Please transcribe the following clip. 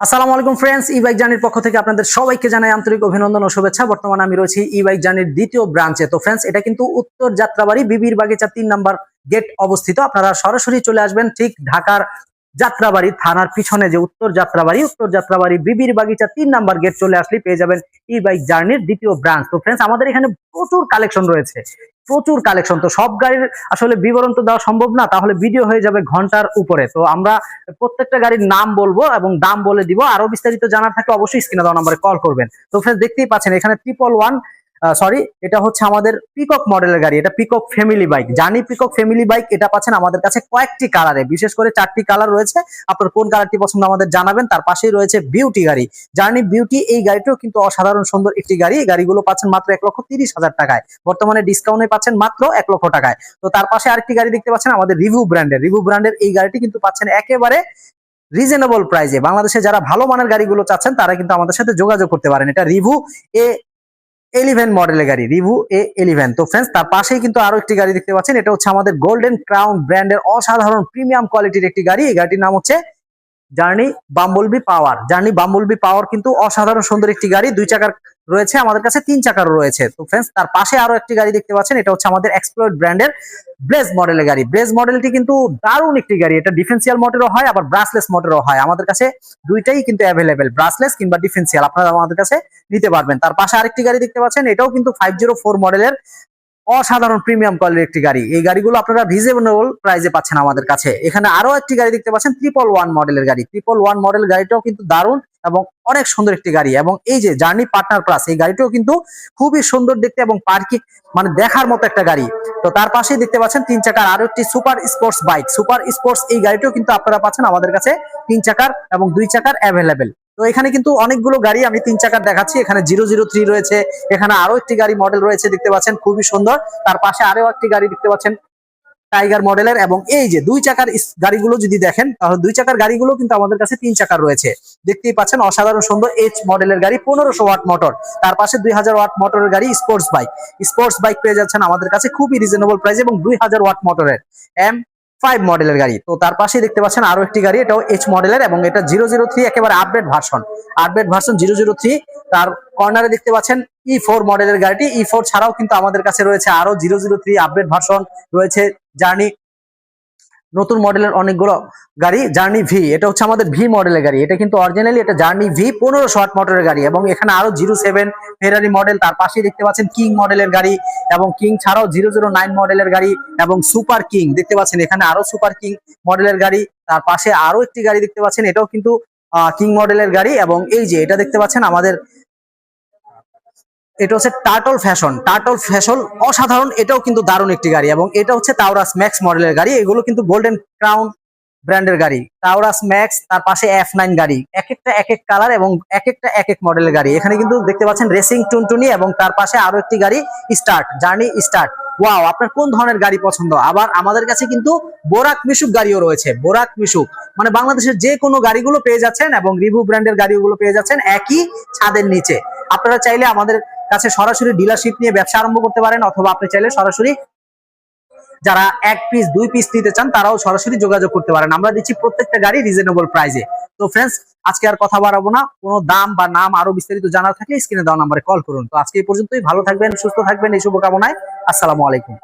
আসসালামু আলাইকুম ফ্রেন্ডস ই বাইক জার্নির পক্ষ থেকে আপনাদের সবাইকে জানাই আন্তরিক অভিনন্দন ও শুভেচ্ছা। বর্তমানে আমি রয়েছি ই বাইক জার্নির দ্বিতীয় ব্রাঞ্চে তো ফ্রেন্ডস এটা কিন্তু উত্তর যাত্রাবাড়ি বিবির বাগিচা তিন নাম্বার গেট অবস্থিত। আপনারা সরাসরি চলে আসবেন ঠিক ঢাকার যাত্রাবাড়ি থানার পিছনে যে উত্তর যাত্রাবাড়ি উত্তর যাত্রাবাড়ি বিবির বাগিচা তিন নাম্বার গেট চলে আসলে পেয়ে যাবেন ই বাইক জার্নির দ্বিতীয় ব্রাঞ্চ তো ফ্রেন্ডস আমাদের এখানে প্রচুর কালেকশন রয়েছে। প্রচুর কালেকশন তো সব গাড়ির আসলে বিবরণ তো দেওয়া সম্ভব না, তাহলে ভিডিও হয়ে যাবে ঘণ্টার উপরে। তো আমরা প্রত্যেকটা গাড়ির নাম বলব এবং দাম বলে দিব। আরও বিস্তারিত জানার থাকলে অবশ্যই স্ক্রিনে দেওয়া নম্বরে কল করবেন। তো ফ্রেন্ডস দেখতেই পাচ্ছেন, এখানে ট্রিপল ওয়ান সরি এটা হচ্ছে আমাদের পিকক মডেলের গাড়ি, এটা peacock family bike journey peacock family bike এটা পাচ্ছেন আমাদের কাছে কয়েকটি কালারে বিশেষ করে চারটি কালার রয়েছে। আপনার কোন কালারটি পছন্দ আমাদের জানাবেন, তার পাশেই রয়েছে বিউটি গাড়ি। জার্নি বিউটি এই গাড়িটাও কিন্তু অসাধারণ সুন্দর একটি গাড়ি। গাড়িগুলো পাচ্ছেন মাত্র এক লক্ষ তিরিশ হাজার টাকায়। বর্তমানে ডিসকাউন্টে পাচ্ছেন মাত্র এক লক্ষ টাকায়। তো তার পাশে আরেকটি গাড়ি দেখতে পাচ্ছেন আমাদের রিভিউ ব্র্যান্ডের রিভিউ ব্র্যান্ডের এই গাড়িটি কিন্তু পাচ্ছেন একেবারে রিজনেবল প্রাইসে বাংলাদেশে যারা ভালো মানের গাড়িগুলো চাচ্ছেন, তারা কিন্তু আমাদের সাথে যোগাযোগ করতে পারেন। এটা রিভু এ এলিভেন মডেলের গাড়ি, রিভু এ এলিভেন। তো ফ্রেন্ডস তার পাশেই কিন্তু আরও একটি গাড়ি দেখতে পাচ্ছেন, এটা হচ্ছে আমাদের গোল্ডেন ক্রাউন ব্র্যান্ডের অসাধারণ প্রিমিয়াম কোয়ালিটির একটি গাড়ি। এই গাড়িটির নাম হচ্ছে journey bumblebee power journey bumblebee power কিন্তু অসাধারণ সুন্দর একটি গাড়ি, দুই চাকার রয়েছে, আমাদের কাছে তিন চাকারও রয়েছে। তো ফ্রেন্ডস তার পাশে আরও একটি গাড়ি দেখতে পাচ্ছেন, এটা হচ্ছে আমাদের এক্সপ্লোর ব্র্যান্ডের ব্লেজ মডেলের গাড়ি। ব্লেজ মডেলটি কিন্তু দারুণ একটি গাড়ি, এটা ডিফেন্সিয়াল মোটরও হয়, আবার ব্রাসলেস মোটরও হয়। আমাদের কাছে দুইটাই কিন্তু অ্যাভেলেবেল ব্রাসলেস কিংবা ডিফেন্সিয়াল আপনারা আমাদের কাছে নিতে পারবেন। তার পাশে আরেকটি গাড়ি দেখতে পাচ্ছেন, এটাও কিন্তু ফাইভ জিরো ফোর মডেলের অসাধারণ প্রিমিয়াম কোয়ালিটির একটি গাড়ি। এই গাড়িগুলো আপনারা রিজনেবল প্রাইসে পাচ্ছেন আমাদের কাছে। এখানে আরও একটি গাড়ি দেখতে পাচ্ছেন ট্রিপল ওয়ান মডেলের গাড়ি। ট্রিপল ওয়ান মডেল গাড়িটাও কিন্তু দারুণ। এবং অনেক সুন্দর একটি গাড়ি এবং এই যে জার্নি পার্টনার প্লাস এই গাড়িটাও কিন্তু খুবই সুন্দর দেখতে এবং পার্কিং মানে দেখার মতো একটা গাড়ি। তো তার পাশেই দেখতে পাচ্ছেন তিন চাকার আরও একটি super sports bike. Super sports এই গাড়িটাও কিন্তু আপনারা পাচ্ছেন আমাদের কাছে তিন চাকার এবং দুই চাকার অ্যাভেলেবেল তো এখানে কিন্তু অনেকগুলো গাড়ি আমি তিন চাকার দেখাচ্ছি। এখানে জিরো জিরো থ্রি রয়েছে, এখানে আরও একটি গাড়ি মডেল রয়েছে, দেখতে পাচ্ছেন খুবই সুন্দর। তার পাশে আরও একটি গাড়ি দেখতে পাচ্ছেন টাইগার মডেলের এবং এই যে দুই চাকার গাড়িগুলো যদি দেখেন, তাহলে দুই চাকার গাড়িগুলো কিন্তু আমাদের কাছে তিন চাকার রয়েছে। দেখতেই পাচ্ছেন অসাধারণ সুন্দর এইচ মডেলের গাড়ি, পনেরোশো ওয়াট মোটর তার পাশে দুই হাজার ওয়াট মোটরের গাড়ি স্পোর্টস বাইক স্পোর্টস বাইক পেয়ে যাচ্ছেন আমাদের কাছে খুবই রিজনেবল প্রাইস এবং দুই হাজার ওয়াট মোটরের এম ফাইভ মডেলের গাড়ি। তো তার পাশেই দেখতে পাচ্ছেন আরও একটি গাড়ি, এটাও এইচ মডেলের এবং এটা জিরো জিরো থ্রি একেবারে update version update version zero zero three তার কর্নারে দেখতে পাচ্ছেন ই ফোর মডেলের গাড়িটি। ই ফোর ছাড়াও কিন্তু আমাদের কাছে রয়েছে আরও zero zero three update version রয়েছে। জার্নি নতুন মডেলের অনেকগুলো গাড়ি জার্নি ভি এটা হচ্ছে আমাদের ভি মডেলের গাড়ি। এটা কিন্তু অরিজিনালি এটা জার্নি ভি পনেরো শর্ট মোটরের গাড়ি। এবং এখানে আরও জিরো সেভেন ফেরারি মডেল তার পাশেই দেখতে পাচ্ছেন কিং মডেলের গাড়ি এবং কিং ছাড়াও জিরো জিরো নাইন মডেলের গাড়ি এবং সুপার কিং দেখতে পাচ্ছেন। এখানে আরও সুপার কিং মডেলের গাড়ি, তার পাশে আরও একটি গাড়ি দেখতে পাচ্ছেন। এটাও কিন্তু কিং মডেলের গাড়ি এবং এই যে এটা দেখতে পাচ্ছেন আমাদের এটা হচ্ছে টার্টল ফ্যাশন টার্টল ফ্যাশন অসাধারণ, এটাও কিন্তু দারুণ একটি গাড়ি এবং এটা হচ্ছে তাওরাস ম্যাক্স মডেলের গাড়ি। এগুলো কিন্তু গোল্ডেন ক্রাউন ব্র্যান্ডের গাড়ি। তাওরাস ম্যাক্স তার পাশে এফ নাইন গাড়ি। এক একটা, এক এক কালার এবং এক একটা, এক এক মডেলের গাড়ি। এখানে কিন্তু দেখতে পাচ্ছেন রেসিং টুনটুনি এবং তার পাশে আরও একটি গাড়ি স্টার্ট জার্নি স্টার্ট ওয়াও আপনার কোন ধরনের গাড়ি পছন্দ? আবার আমাদের কাছে কিন্তু বোরাক মিশুক গাড়িও রয়েছে। বোরাক মিশুক মানে বাংলাদেশের যে কোনো গাড়িগুলো পেয়ে যাচ্ছেন এবং রিভু ব্র্যান্ডের গাড়িগুলো পেয়ে যাচ্ছেন একই ছাদের নিচে। আপনারা চাইলে আমাদের কাছে সরাসরি ডিলারশিপ নিয়ে ব্যবসা আরম্ভ করতে পারেন অথবা আপনি চাইলে সরাসরি যারা এক পিস দুই পিস নিতে চান, তারাও সরাসরি যোগাযোগ করতে পারেন। আমরা দিচ্ছি প্রত্যেকটা গাড়ি রিজনেবল প্রাইজে তো ফ্রেন্ডস আজকে আর কথা বাড়াবো না। কোনো দাম বা নাম আরও বিস্তারিত জানার থাকলে স্ক্রিনে দেওয়া নাম্বারে কল করুন। তো আজকে এই পর্যন্তই। ভালো থাকবেন, সুস্থ থাকবেন। এই শুভকামনায় আসসালামু আলাইকুম।